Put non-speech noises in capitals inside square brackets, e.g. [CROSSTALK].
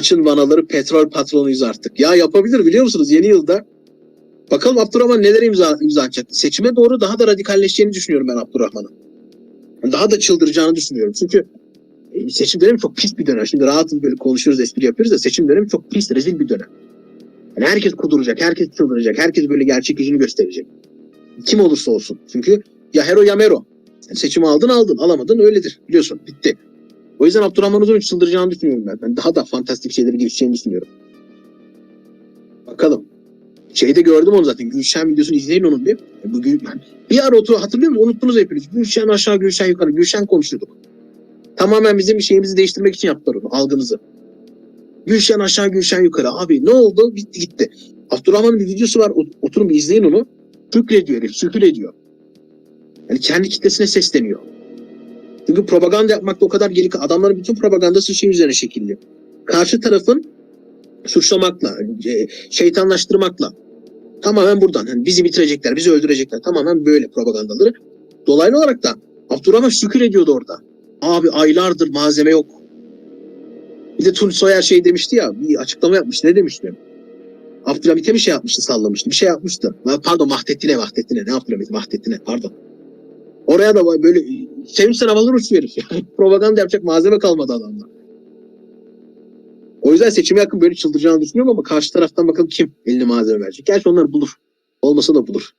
Açın vanaları petrol patronuyuz artık. Ya yapabilir biliyor musunuz yeni yılda? Bakalım Abdurrahman neler imza, imza atacak. Seçime doğru daha da radikalleşeceğini düşünüyorum ben Abdurrahman'ın. Daha da çıldıracağını düşünüyorum. Çünkü e, seçim dönemi çok pis bir dönem. Şimdi rahatız böyle konuşuyoruz, espri yapıyoruz da seçim dönemi çok pis, rezil bir dönem. Yani herkes kuduracak, herkes çıldıracak, herkes böyle gerçek yüzünü gösterecek. Kim olursa olsun. Çünkü ya hero ya mero. Yani seçimi aldın aldın, alamadın öyledir. Biliyorsun bitti. O yüzden Abdurrahman Uzun'un çıldıracağını düşünüyorum ben. ben. Daha da fantastik şeyleri gelişeceğini düşünüyorum. Bakalım. Şeyde gördüm onu zaten. Gülşen videosunu izleyin onun bir. E, Bugün bir ara otur hatırlıyor musunuz? Unuttunuz hepiniz. Gülşen aşağı Gülşen yukarı. Gülşen konuşuyorduk. Tamamen bizim şeyimizi değiştirmek için yaptılar onu. Algımızı. Gülşen aşağı Gülşen yukarı. Abi ne oldu? Bitti gitti. Abdurrahman'ın bir videosu var. Ot- Oturun bir izleyin onu. Şükrediyor herif. Şükür ediyor. Yani kendi kitlesine sesleniyor. Çünkü propaganda yapmakta o kadar geri adamların bütün propagandası şey üzerine şekilli. Karşı tarafın suçlamakla, e, şeytanlaştırmakla tamamen buradan. Yani bizi bitirecekler, bizi öldürecekler. Tamamen böyle propagandaları. Dolaylı olarak da Abdurrahman şükür ediyordu orada. Abi aylardır malzeme yok. Bir de Tunç Soyer şey demişti ya, bir açıklama yapmış. Ne demişti? Abdülhamit'e bir şey yapmıştı, sallamıştı. Bir şey yapmıştı. Pardon Vahdettin'e, Vahdettin'e. Ne Abdülhamit? Vahdettin'e, pardon. Oraya da böyle sevinçten havalar uçuyor herif. Yani [LAUGHS] propaganda yapacak malzeme kalmadı adamda. O yüzden seçime yakın böyle çıldıracağını düşünüyorum ama karşı taraftan bakalım kim eline malzeme verecek. Gerçi onlar bulur. Olmasa da bulur.